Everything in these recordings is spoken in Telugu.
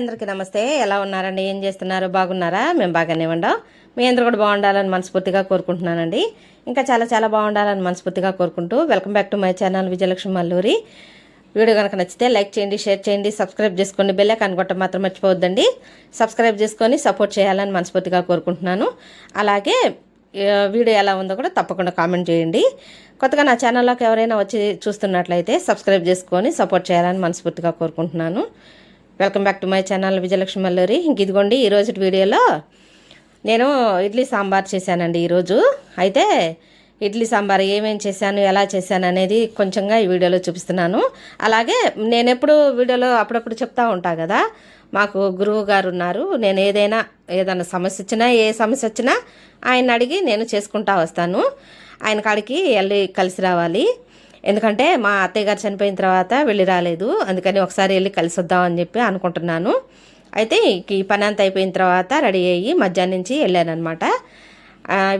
అందరికీ నమస్తే. ఎలా ఉన్నారండి? ఏం చేస్తున్నారు? బాగున్నారా? మేము బాగానే ఉండం. మీ అందరూ కూడా బాగుండాలని మనస్ఫూర్తిగా కోరుకుంటున్నానండి. ఇంకా చాలా చాలా బాగుండాలని మనస్ఫూర్తిగా కోరుకుంటూ welcome back to my channel Vijayalakshmi Malluri. Video కనుక నచ్చితే లైక్ చేయండి షేర్ చేయండి సబ్స్క్రైబ్ చేసుకోండి బెల్ ఐకాన్ మాత్రం మర్చిపోవద్దండి. సబ్స్క్రైబ్ చేసుకొని సపోర్ట్ చేయాలని మనస్ఫూర్తిగా కోరుకుంటున్నాను. అలాగే వీడియో ఎలా ఉందో కూడా తప్పకుండా కామెంట్ చేయండి. కొత్తగా నా ఛానల్లోకి ఎవరైనా వచ్చి చూస్తున్నట్లయితే సబ్స్క్రైబ్ చేసుకొని సపోర్ట్ చేయాలని మనస్ఫూర్తిగా కోరుకుంటున్నాను. Welcome back to my channel Vijayalakshmi Malluri. ఇంక ఇదిగోండి ఈరోజు వీడియోలో నేను ఇడ్లీ సాంబార్ చేశానండి ఈరోజు. అయితే ఇడ్లీ సాంబార్ ఏమేమి చేశాను ఎలా చేశాను అనేది కొంచెంగా ఈ వీడియోలో చూపిస్తున్నాను. అలాగే నేను ఎప్పుడు వీడియోలో అప్పుడప్పుడు చెప్తా ఉంటా కదా మాకు గురువు గారు ఉన్నారు. నేను ఏదైనా ఏదైనా సమస్య వచ్చినా ఏ సమస్య వచ్చినా ఆయన అడిగి నేను చేసుకుంటా వస్తాను. ఆయన కాడికి వెళ్ళి కలిసి రావాలి. ఎందుకంటే మా అత్తయ్య గారు చనిపోయిన తర్వాత వెళ్ళి రాలేదు. అందుకని ఒకసారి వెళ్ళి కలిసి వద్దామని చెప్పి అనుకుంటున్నాను. అయితే ఈ పని అంతా అయిపోయిన తర్వాత రెడీ అయ్యి మధ్యాహ్నం నుంచి వెళ్ళానమాట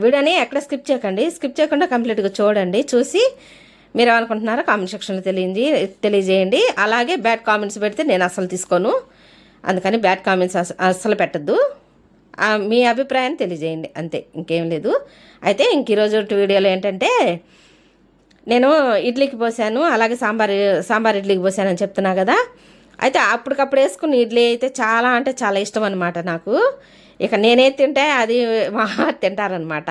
వీడియోని ఎక్కడ స్కిప్ చేయకండి. స్కిప్ చేయకుండా కంప్లీట్గా చూడండి. చూసి మీరు ఏమనుకుంటున్నారో కామెంట్ సెక్షన్లో తెలియండి తెలియజేయండి. అలాగే బ్యాడ్ కామెంట్స్ పెడితే నేను అసలు తీసుకోను. అందుకని బ్యాడ్ కామెంట్స్ అసలు అస్సలు పెట్టద్దు. మీ అభిప్రాయాన్ని తెలియజేయండి. అంతే ఇంకేం లేదు. అయితే ఇంక ఈరోజు వీడియోలో ఏంటంటే నేను ఇడ్లీకి పోసాను అలాగే సాంబార్ సాంబార్ ఇడ్లీకి పోసానని చెప్తున్నా కదా. అయితే అప్పటికప్పుడు వేసుకున్న ఇడ్లీ అయితే చాలా అంటే చాలా ఇష్టం అనమాట నాకు. ఇక నేనే తింటే అది మా తింటారనమాట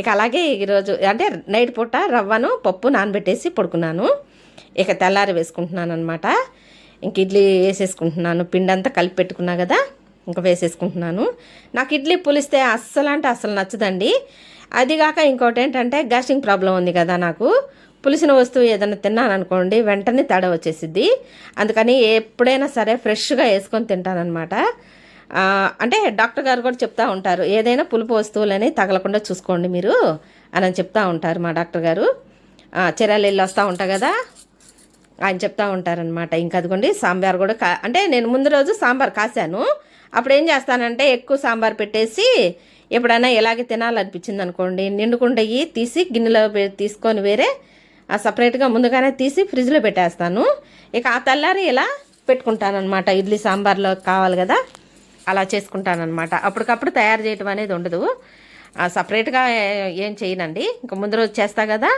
ఇక అలాగే ఈరోజు అంటే నైట్ పూట రవ్వను పప్పు నానబెట్టేసి పడుకున్నాను. ఇక తెల్లారి వేసుకుంటున్నాను అనమాట ఇంక ఇడ్లీ వేసేసుకుంటున్నాను. పిండి అంతా కలిపి పెట్టుకున్నా కదా ఇంకా వేసేసుకుంటున్నాను. నాకు ఇడ్లీ పులిస్తే అస్సలు అంటే అస్సలు నచ్చదండి. అదిగాక ఇంకోటి ఏంటంటే గ్యాస్ట్రింగ్ ప్రాబ్లం ఉంది కదా నాకు. పులిసిన వస్తువు ఏదైనా తిన్నాను అనుకోండి వెంటనే తడ వచ్చేసిద్ది. అందుకని ఎప్పుడైనా సరే ఫ్రెష్గా వేసుకొని తింటానమాట అంటే డాక్టర్ గారు కూడా చెప్తూ ఉంటారు ఏదైనా పులుపు వస్తువులని తగలకుండా చూసుకోండి మీరు అని చెప్తా ఉంటారు మా డాక్టర్ గారు. ఆ, చీరాలు వెళ్ళి వస్తూ ఉంటా కదా ఆయన చెప్తా ఉంటారనమాట ఇంకా అదిగోండి సాంబార్ కూడా కా అంటే నేను ముందు రోజు సాంబార్ కాశాను. అప్పుడు ఏం చేస్తానంటే ఎక్కువ సాంబార్ పెట్టేసి ఎప్పుడైనా ఇలాగే తినాలనిపించింది అనుకోండి నిండుకుండయి తీసి గిన్నెలో తీసుకొని వేరే ఆ సపరేట్గా ముందుగానే తీసి ఫ్రిడ్జ్లో పెట్టేస్తాను. ఇక ఆ తెల్లారి ఇలా పెట్టుకుంటానమాట ఇడ్లీ సాంబార్లో కావాలి కదా అలా చేసుకుంటానమాట అప్పటికప్పుడు తయారు చేయటం అనేది ఉండదు. ఆ సపరేట్గా ఏం చేయనండి. ఇంక ముందు రోజు చేస్తా కదా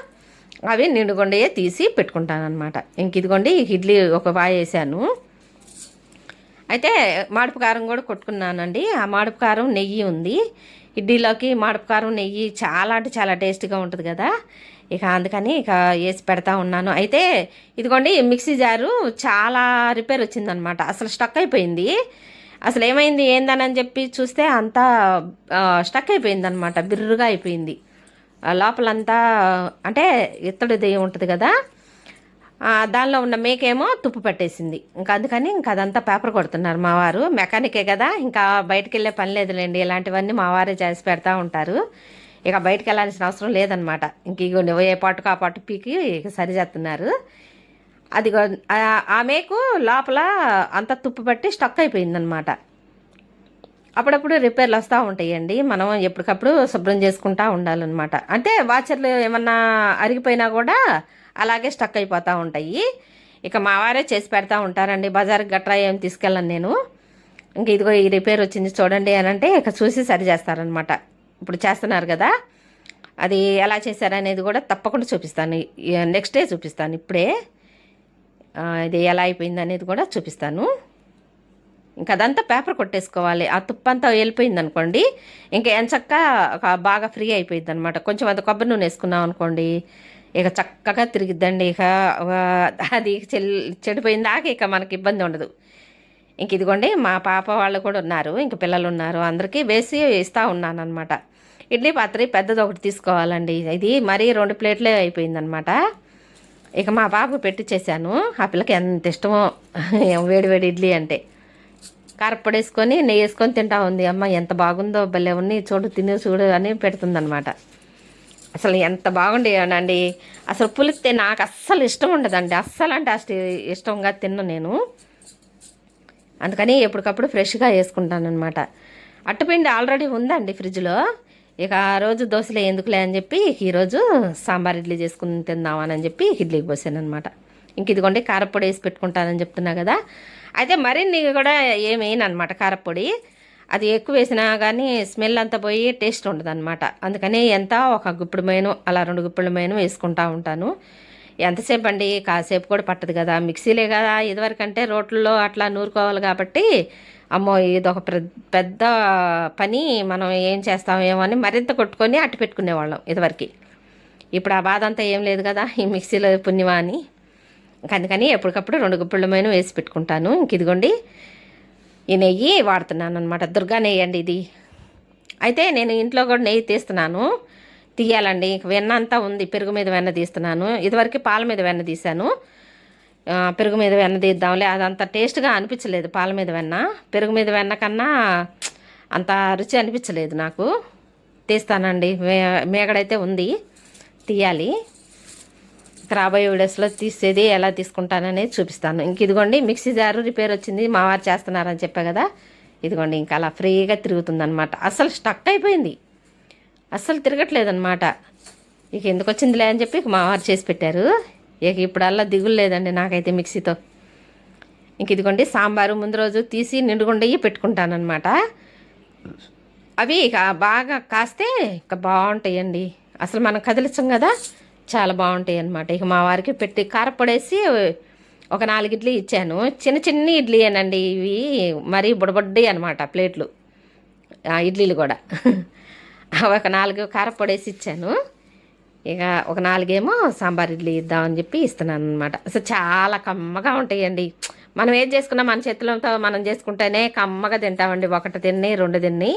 అవి నిండుగొండయే తీసి పెట్టుకుంటానమాట ఇంక ఇదిగోండి ఇడ్లీ ఒక వాయి వేసాను. అయితే మాడుపుకారం కూడా కొట్టుకున్నానండి. ఆ మాడుపు కారం నెయ్యి ఉంది. ఇడ్లీలోకి మాడుపు కారం నెయ్యి చాలా అంటే చాలా టేస్ట్గా ఉంటుంది కదా. ఇక అందుకని ఇక వేసి పెడతా ఉన్నాను. అయితే ఇదిగోండి మిక్సీ జారు చాలా రిపేర్ వచ్చిందనమాట. అసలు స్టక్ అయిపోయింది. అసలు ఏమైంది ఏందని చెప్పి చూస్తే అంతా స్టక్ అయిపోయిందనమాట. బిర్రుగా అయిపోయింది. లోపలంతా అంటే ఇత్తడిది ఉంటుంది కదా దానిలో ఉన్న మేకేమో తుప్పు పట్టేసింది. ఇంకా అందుకని ఇంకా అదంతా పేపర్ కొడుతున్నారు మా వారు. మెకానికే కదా ఇంకా బయటకెళ్ళే వెళ్ళే పని లేదులేండి. ఇలాంటివన్నీ మా వారే చేసి పెడతా ఉంటారు. ఇక బయటకు వెళ్ళాల్సిన అవసరం లేదనమాట ఇంక ఇగో నువ్వు ఏ పాటుకు ఆ పాటు పీకి ఇక సరి చేస్తున్నారు. అది ఆ మేకు లోపల అంత తుప్పు పట్టి స్టక్ అయిపోయిందనమాట అప్పుడప్పుడు రిపేర్లు వస్తూ ఉంటాయండి. మనం ఎప్పటికప్పుడు శుభ్రం చేసుకుంటా ఉండాలన్నమాట. అంటే వాచర్లు ఏమన్నా అరిగిపోయినా కూడా అలాగే స్టక్ అయిపోతూ ఉంటాయి. ఇక మా వారే చేసి పెడతా ఉంటారండి. బజార్కి గట్రా ఏం తీసుకెళ్ళను నేను. ఇంక ఇదిగో ఈ రిపేర్ వచ్చింది చూడండి అని అంటే ఇక చూసి సరి చేస్తారనమాట ఇప్పుడు చేస్తున్నారు కదా అది ఎలా చేశారనేది కూడా తప్పకుండా చూపిస్తాను. నెక్స్ట్ డే చూపిస్తాను. ఇప్పుడే ఇది ఎలా అయిపోయింది అనేది కూడా చూపిస్తాను. ఇంకా అదంతా పేపర్ కొట్టేసుకోవాలి. ఆ తుప్పంతా వెళ్ళిపోయింది అనుకోండి ఇంకా ఎంచక్క బాగా ఫ్రీ అయిపోయింది అనమాట కొంచెం అంత కొబ్బరి నూనె వేసుకున్నాం అనుకోండి ఇక చక్కగా తిరిగిద్దండి. ఇక అది చెల్ చెడిపోయిన దాకా ఇక మనకి ఇబ్బంది ఉండదు. ఇంక ఇదిగోండి మా పాప వాళ్ళు కూడా ఉన్నారు ఇంక పిల్లలు ఉన్నారు అందరికీ వేసి ఇస్తూ ఉన్నాను అనమాట ఇడ్లీ పాత్ర పెద్దది ఒకటి తీసుకోవాలండి. ఇది మరీ రెండు ప్లేట్లే అయిపోయిందనమాట. ఇక మా బాబు పెట్టి చేశాను ఆ పిల్లకి ఎంత ఇష్టమో వేడివేడి ఇడ్లీ అంటే. కారప్పొడి వేసుకొని నెయ్యి వేసుకొని తింటా ఉంది. అమ్మ ఎంత బాగుందో భలే ఉన్నాయి. చూడు తిని చూడు అని పెడుతుందనమాట. అసలు ఎంత బాగుండేనండి అసలు పులిస్తే నాకు అస్సలు ఇష్టం ఉండదండి. అస్సలు అంటే అసలు ఇష్టంగా తిన్ను నేను. అందుకని ఎప్పటికప్పుడు ఫ్రెష్గా వేసుకుంటాను అనమాట అట్టుపిండి ఆల్రెడీ ఉందండి ఫ్రిడ్జ్లో. ఇక ఆ రోజు దోశలు ఎందుకులే అని చెప్పి ఈరోజు సాంబార్ ఇడ్లీ చేసుకుని తిందామని చెప్పి ఇడ్లీకి పోసాను అనమాట ఇంక ఇదిగోండి కారపొడి వేసి పెట్టుకుంటానని చెప్తున్నా కదా. అయితే మరిన్ని కూడా ఏమేయను అనమాట కారపొడి. అది ఎక్కువ వేసినా కానీ స్మెల్ అంతా పోయి టేస్ట్ ఉండదు అనమాట అందుకని ఎంత ఒక గుప్పుడు మేను అలా రెండు గుప్పుల మేను వేసుకుంటా ఉంటాను. ఎంతసేపు అండి? కాసేపు కూడా పట్టదు కదా. మిక్సీలే కదా. ఇదివరకంటే రోట్లలో అట్లా నూరుకోవాలి కాబట్టి అమ్మో ఇది ఒక పెద్ద పని మనం ఏం చేస్తామేమో అని మరింత కొట్టుకొని అట్టు పెట్టుకునేవాళ్ళం ఇదివరకు. ఇప్పుడు ఆ బాధ అంతా ఏం లేదు కదా ఈ మిక్సీలో పుణ్యమా అని. అందుకని ఎప్పటికప్పుడు రెండు గుప్పిళ్ళమైన వేసి పెట్టుకుంటాను. ఇంక ఇదిగోండి ఈ నెయ్యి వాడుతున్నాను అనమాట దుర్గా నెయ్యి అండి ఇది. అయితే నేను ఇంట్లో కూడా నెయ్యి తీస్తున్నాను. తీయాలండి. ఇంక వెన్న అంతా ఉంది. పెరుగు మీద వెన్న తీస్తున్నాను. ఇదివరకు పాల మీద వెన్న తీశాను. పెరుగు మీద వెన్న తీద్దాంలే. అది అంత టేస్ట్గా అనిపించలేదు పాల మీద వెన్న. పెరుగు మీద వెన్న కన్నా అంత రుచి అనిపించలేదు నాకు. తీస్తానండి. మే మేగడైతే ఉంది. తీయాలి. ఇక రాబోయే వీడియోస్లో తీసేది ఎలా తీసుకుంటాననేది చూపిస్తాను. ఇంక ఇదిగోండి మిక్సీ జారు రిపేర్ వచ్చింది. మా వారు చేస్తున్నారని చెప్పా కదా. ఇదిగోండి ఇంకా అలా ఫ్రీగా తిరుగుతుందనమాట అసలు స్టక్ అయిపోయింది. అస్సలు తిరగట్లేదనమాట ఇక ఎందుకు వచ్చిందిలే అని చెప్పి ఇక మా వారు చేసి పెట్టారు. ఇక ఇప్పుడల్లా దిగులు లేదండి నాకైతే మిక్సీతో. ఇంక ఇదిగోండి సాంబారు ముందు రోజు తీసి నిండుగుండయి పెట్టుకుంటానమాట అవి ఇక బాగా కాస్తే ఇక బాగుంటాయండి. అసలు మనం కదిలించం కదా చాలా బాగుంటాయి అన్నమాట ఇక మా వారికి పెట్టి కారపొడేసి ఒక నాలుగు ఇడ్లీ ఇచ్చాను. చిన్న చిన్న ఇడ్లీ అనండి ఇవి మరీ బుడబడ్డి అనమాట ప్లేట్లు. ఆ ఇడ్లీలు కూడా. ఒక నాలుగు కారపొడేసి ఇచ్చాను. ఇక ఒక నాలుగేమో సాంబార్ ఇడ్లీ ఇద్దామని చెప్పి ఇస్తున్నాను అనమాట అసలు చాలా కమ్మగా ఉంటాయండి. మనం ఏం చేసుకున్నా మన చేతులతో మనం చేసుకుంటేనే కమ్మగా తింటామండి. ఒకటి తిన్ని రెండు తిన్ని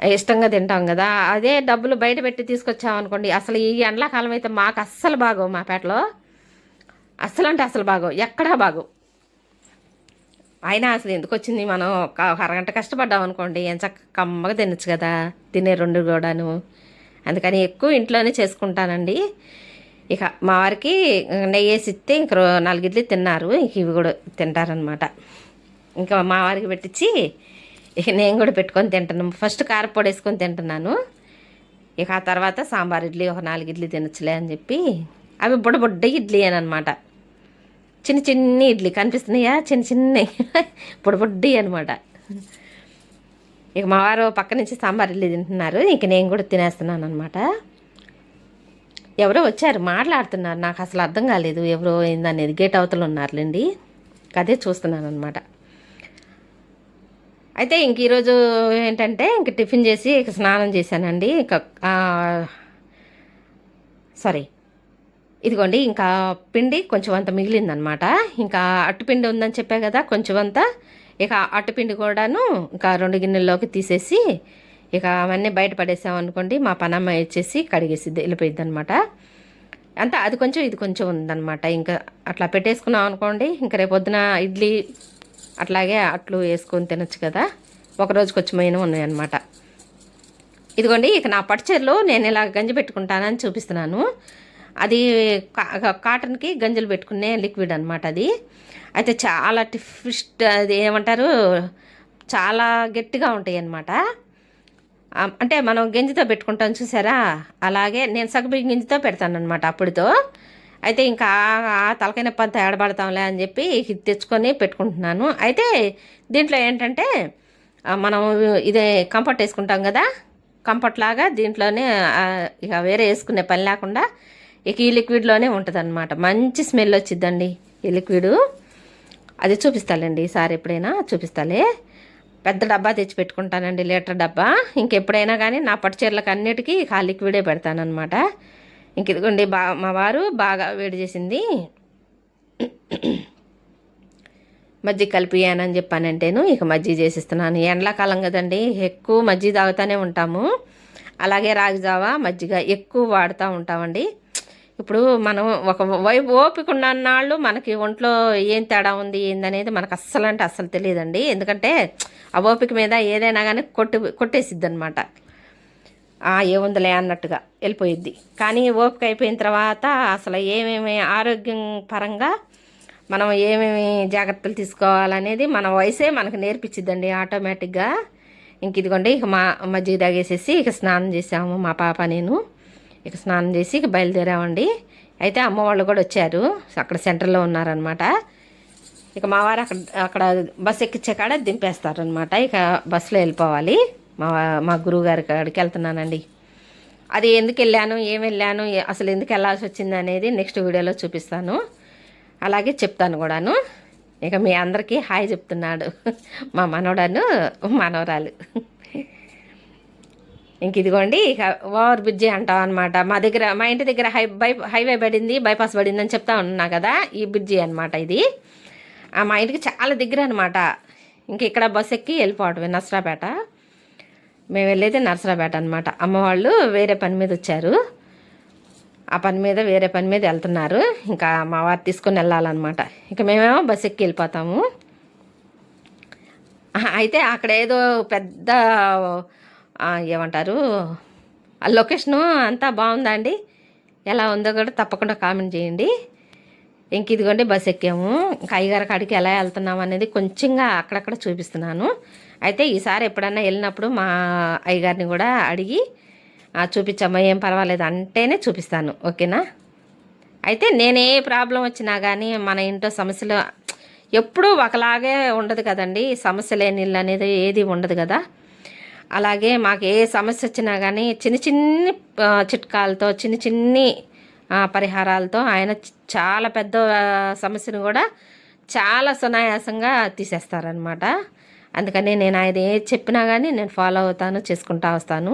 ఇష్టంగా తింటాం కదా. అదే డబ్బులు బయట పెట్టి తీసుకొచ్చామనుకోండి అసలు ఈ ఎండాకాలం అయితే మాకు అస్సలు బాగో మా పేటలో. అస్సలు అంటే అసలు బాగో ఎక్కడా బాగో అయినా అసలు ఎందుకు వచ్చింది? మనం ఒక అరగంట కష్టపడ్డాం అనుకోండి ఎంత చక్క కమ్మగా తినచ్చు కదా. తినే రెండు కూడాను. అందుకని ఎక్కువ ఇంట్లోనే చేసుకుంటానండి. ఇక మా వారికి నెయ్యి వేసి ఇస్తే ఇంక రో- నాలుగు ఇడ్లీ తిన్నారు. ఇంక ఇవి కూడా తింటారనమాట ఇంకా మా వారికి పెట్టించి ఇక నేను కూడా పెట్టుకొని తింటున్నాను. ఫస్ట్ కారపొడి వేసుకొని తింటున్నాను. ఇక ఆ తర్వాత సాంబార్ ఇడ్లీ ఒక నాలుగు ఇడ్లీ తినచ్చులే అని చెప్పి అవి బుడ్డ బుడ్డ ఇడ్లీ అని అనమాట చిన్న చిన్న ఇడ్లీ. కనిపిస్తున్నాయా? చిన్న చిన్న. బుడ్డ అనమాట. ఇక మా వారు పక్క నుంచి సాంబార్ ఇల్లు తింటున్నారు. ఇంక నేను కూడా తినేస్తున్నాను అనమాట ఎవరో వచ్చారు మాట్లాడుతున్నారు. నాకు అసలు అర్థం కాలేదు ఎవరో ఏందనేది. గేట్ అవతల ఉన్నారులేండి. అదే చూస్తున్నాను అనమాట అయితే ఇంక ఈరోజు ఏంటంటే ఇంక టిఫిన్ చేసి ఇక స్నానం చేశానండి. ఇక సారీ. ఇదిగోండి ఇంకా పిండి కొంచెం అంత మిగిలిందనమాట ఇంకా అట్టుపిండి ఉందని చెప్పా కదా కొంచెం అంతా ఇక అట్టుపిండి కూడాను ఇంకా రెండు గిన్నెల్లోకి తీసేసి ఇక అవన్నీ బయట పడేసామనుకోండి మా పనమ్మ వచ్చేసి కడిగేసిద్ది వెళ్ళిపోయిద్ది అనమాట అంతా అది కొంచెం ఇది కొంచెం ఉందన్నమాట. ఇంకా అట్లా పెట్టేసుకున్నాం అనుకోండి ఇంకా రేపొద్దున ఇడ్లీ అట్లాగే అట్లు వేసుకొని తినొచ్చు కదా. ఒక రోజుకి వచ్చి మైన ఉన్నాయన్నమాట. ఇదిగోండి ఇక నా పట్టుచీరలో నేను ఇలా గంజి పెట్టుకుంటానని చూపిస్తున్నాను. అది కా- కాటన్కి గంజులు పెట్టుకునే లిక్విడ్ అనమాట అది. అయితే చాలా టిఫిస్ట్ అది ఏమంటారు చాలా గట్టిగా ఉంటాయి అన్నమాట అంటే మనం గింజతో పెట్టుకుంటాం చూసారా? అలాగే నేను సగబి గింజతో పెడతాను అనమాట అప్పుడుతో. అయితే ఇంకా ఆ- ఆ తలకాయ నొప్పి అంతా ఏడబడతాంలే అని చెప్పి తెచ్చుకొని పెట్టుకుంటున్నాను. అయితే దీంట్లో ఏంటంటే మనం ఇదే కంఫర్ట్ వేసుకుంటాం కదా? కంఫర్ట్ లాగా దీంట్లోనే ఇక వేరే వేసుకునే పని లేకుండా ఇక ఈ లిక్విడ్లోనే ఉంటుంది అనమాట మంచి స్మెల్ వచ్చిద్దండి ఈ లిక్విడ్. అది చూపిస్తాలండి ఈసారి ఎప్పుడైనా చూపిస్తాలే. పెద్ద డబ్బా తెచ్చి పెట్టుకుంటానండి లీటర్ డబ్బా. ఇంకెప్పుడైనా కానీ నా పట్టు చీరలకు అన్నిటికీ ఇక ఆ లిక్విడే పెడతానమాట ఇంక ఇదిగోండి బా మా వారు బాగా వేడి చేసింది. మజ్జిగ కలిపియానని చెప్పానంటేను ఇక మజ్జిగ చేసిస్తున్నాను. ఎండాకాలం కదండి ఎక్కువ మజ్జిగ తాగుతూనే ఉంటాము. అలాగే రాగి జావా మజ్జిగ ఎక్కువ వాడుతూ ఉంటామండి. ఇప్పుడు మనం ఒక వైపు ఓపిక ఉన్నాళ్ళు మనకి ఒంట్లో ఏం తేడా ఉంది ఏందనేది మనకు అస్సలు అంటే అస్సలు తెలియదండి. ఎందుకంటే ఆ ఓపిక మీద ఏదైనా కానీ కొట్టి కొట్టేసిద్ది అనమాట ఏముందిలే అన్నట్టుగా వెళ్ళిపోయిద్ది. కానీ ఓపిక అయిపోయిన తర్వాత అసలు ఏమేమి ఆరోగ్యం పరంగా మనం ఏమేమి జాగ్రత్తలు తీసుకోవాలనేది మన వయసే మనకు నేర్పించిద్దండి ఆటోమేటిక్గా. ఇంక ఇదిగోండి ఇక మా మజ్జిగ తాగేసేసి ఇక స్నానం చేసాము మా పాప నేను. ఇక స్నానం చేసి ఇక బయలుదేరామండి. అయితే అమ్మ వాళ్ళు కూడా వచ్చారు. అక్కడ సెంటర్లో ఉన్నారనమాట ఇక మా వారు అక్కడ అక్కడ బస్సు ఎక్కించే కాడ దింపేస్తారనమాట ఇక బస్సులో వెళ్ళిపోవాలి. మా మా గురువు గారి కాడికి వెళ్తున్నానండి. అది ఎందుకు వెళ్ళాను? ఏం వెళ్ళాను? అసలు ఎందుకు వెళ్ళాల్సి వచ్చింది అనేది నెక్స్ట్ వీడియోలో చూపిస్తాను. అలాగే చెప్తాను కూడాను. ఇక మీ అందరికీ హాయ్ చెప్తున్నాడు మా మనవడాను మనవరాలు. ఇంక ఇదిగోండి ఇక ఓవర్ బ్రిడ్జి అంటాం అనమాట మా దగ్గర మా ఇంటి దగ్గర హై బై హైవే పడింది బైపాస్ పడింది అని చెప్తా ఉన్నా కదా ఈ బ్రిడ్జి అనమాట ఇది. ఆ, మా ఇంటికి చాలా దగ్గర అనమాట ఇంక ఇక్కడ బస్ ఎక్కి వెళ్ళిపోవటమే నర్సరాపేట మేము వెళ్ళేది నర్సరాపేట అనమాట అమ్మవాళ్ళు వేరే పని మీద వచ్చారు. ఆ పని మీద వేరే పని మీద వెళ్తున్నారు. ఇంకా మా వారు తీసుకొని వెళ్ళాలన్నమాట. ఇక మేమేమో బస్ ఎక్కి వెళ్ళిపోతాము. అయితే అక్కడ ఏదో పెద్ద ఏమంటారు? ఆ లొకేషను అంతా బాగుందా అండి? ఎలా ఉందో కూడా తప్పకుండా కామెంట్ చేయండి. ఇంక ఇదిగోండి బస్ ఎక్కాము. ఇంకా అయ్యగారి కాడికి ఎలా వెళ్తున్నాం అనేది కొంచెంగా అక్కడక్కడ చూపిస్తున్నాను. అయితే ఈసారి ఎప్పుడన్నా వెళ్ళినప్పుడు మా అయ్యగారిని కూడా అడిగి చూపించమ్మా ఏం పర్వాలేదు అంటేనే చూపిస్తాను. ఓకేనా? అయితే నేనే ప్రాబ్లం వచ్చినా కానీ మన ఇంట్లో సమస్యలు ఎప్పుడూ ఒకలాగే ఉండదు కదండి. సమస్య లేని ఇల్లు అనేది ఏది ఉండదు కదా. అలాగే మాకు ఏ సమస్య వచ్చినా కానీ చిన్న చిన్ని చిట్కాలతో చిన్న చిన్ని పరిహారాలతో ఆయన చాలా పెద్ద సమస్యను కూడా చాలా సునాయాసంగా తీసేస్తారనమాట అందుకని నేను ఆయన ఏది చెప్పినా కానీ నేను ఫాలో అవుతాను చేసుకుంటా వస్తాను.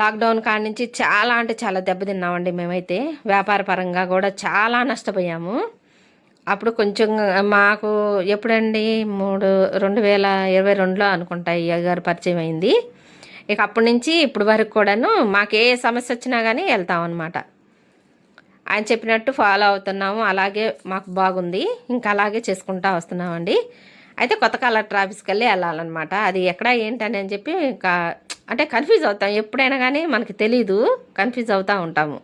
లాక్డౌన్ కాడ నుంచి చాలా అంటే చాలా దెబ్బతిన్నామండి మేమైతే. వ్యాపార పరంగా కూడా చాలా నష్టపోయాము. అప్పుడు కొంచెం మాకు ఎప్పుడండి మూడు రెండు వేల ఇరవై రెండులో అనుకుంటా అయ్య గారు పరిచయం అయింది. ఇక అప్పటి నుంచి ఇప్పుడు వరకు కూడాను మాకు ఏ సమస్య వచ్చినా కానీ వెళ్తాం అనమాట ఆయన చెప్పినట్టు ఫాలో అవుతున్నాము అలాగే మాకు బాగుంది ఇంకా అలాగే చేసుకుంటా వస్తున్నామండి. అయితే కొత్త కలెక్టర్ ఆఫీస్కి వెళ్ళి వెళ్ళాలన్నమాట. అది ఎక్కడ ఏంటని అని చెప్పి ఇంకా అంటే కన్ఫ్యూజ్ అవుతాం. ఎప్పుడైనా కానీ మనకి తెలీదు కన్ఫ్యూజ్ అవుతూ ఉంటాము.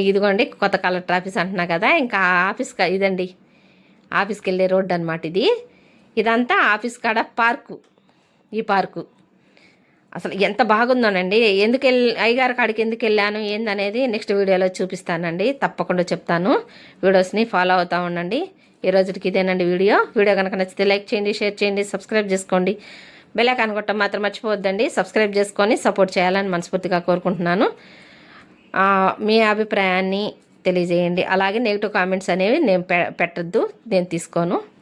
ఇదిగోండి కొత్త కలెక్టర్ ఆఫీస్ అంటున్నా కదా ఇంకా ఆఫీస్ ఇదండి ఆఫీస్కి వెళ్ళే రోడ్డు అనమాట ఇది. ఇదంతా ఆఫీస్ కాడ పార్కు ఈ పార్కు. అసలు ఎంత బాగుందోనండి ఎందుకు వెళ్ళి అయ్యగారి కాడికి ఎందుకు వెళ్ళాను ఏందనేది నెక్స్ట్ వీడియోలో చూపిస్తానండి తప్పకుండా చెప్తాను. వీడియోస్ని ఫాలో అవుతూ ఉండండి. ఈ రోజుకి ఇదేనండి వీడియో. వీడియో కనుక నచ్చితే లైక్ చేయండి షేర్ చేయండి సబ్స్క్రైబ్ చేసుకోండి. బెల్ ఐకాన్ కొట్టడం మాత్రం మర్చిపోవద్దండి. సబ్స్క్రైబ్ చేసుకొని సపోర్ట్ చేయాలని మనస్ఫూర్తిగా కోరుకుంటున్నాను. మీ అభిప్రాయాన్ని తెలియజేయండి. అలాగే నెగిటివ్ కామెంట్స్ అనేవి నేను పె పెట్టద్దు. నేను తీసుకోను.